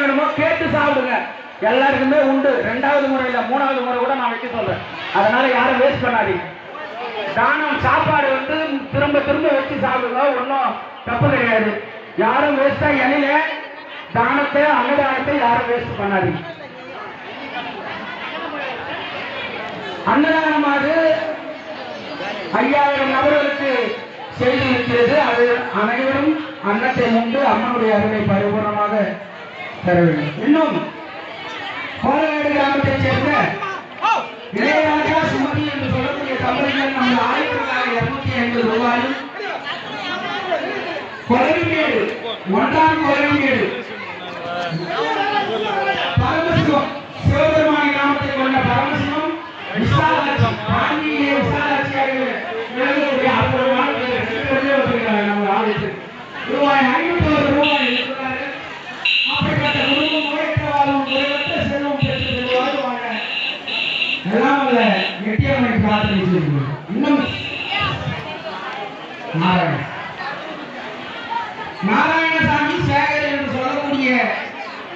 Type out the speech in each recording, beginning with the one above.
வேணுமோ கேட்டு சாப்பிடுங்க. எல்லாருக்குமே உண்டு. ரெண்டாவது முறை மூணாவது முறை கூட நான் வைக்க சொல்றேன். அதனால யாரும் வேஸ்ட் பண்ணாதீங்க. தானம் சாப்பாடு வந்து திரும்ப திரும்ப வச்சு சாப்பிடுங்க. ஒன்றும் தப்பு கிடையாது. யாரும் வேஸ்டா இலையில தானத்தை அன்னதானத்தை யாரும் வேஸ்ட் பண்ணாதீங்க. அன்னதானமானது ஐயாயிரம் நபர்களுக்கு செய்து இருக்கிறது. அது அனைவரும் அன்னத்தை உண்டு அம்மனுடைய அருளை பரிபூர்ணமாக தர வேண்டும். இன்னும் கோலவேடு கிராமத்தைச் சேர்ந்த இளையராஜா சுமதி என்று சொல்லக்கூடிய தம்பதிகள் நம்ம தொள்ளாயிரத்தி இருநூத்தி ஐம்பது ரூபாயும் கொலவிமேடு ஒன்றாம் கொலவிமேடு பரமசிவம் சிவபெருமான கிராமத்தை கொண்ட பரமசிவம் விசாலாட்சி பாண்டிய விசாலாட்சியாக அற்புதமான நம்ம ஆலயத்திற்கு. எல்லாம் பிரார்த்தனை இன்னும் நாராயண நாராயணசாமி சேகர் என்று சொல்லக்கூடிய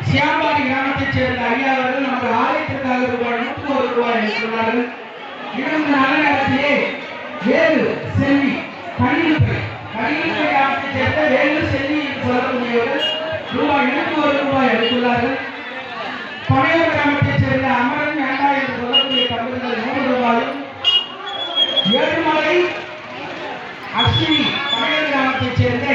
சியாம்பாடி கிராமத்தைச் சேர்ந்த ஐயா அவர்கள் நமது ஆலயத்திற்காக ரூபாய் நூற்றி ஒரு ரூபாய் அளித்துள்ளார்கள் இன்னும் நல்ல நேரத்திலே வேலு செல்வி கணிதப்பை கணிதப்பை கிராமத்தைச் சேர்ந்த வேறு செல்வி என்று சொல்லக்கூடியவர்கள் ரூபாய் நூற்றி ஒரு ரூபாய் எடுத்துள்ளார்கள் பாளையம் ஏழுமலை அஸ்வினி பழைய கிராமத்தைச் சேர்ந்த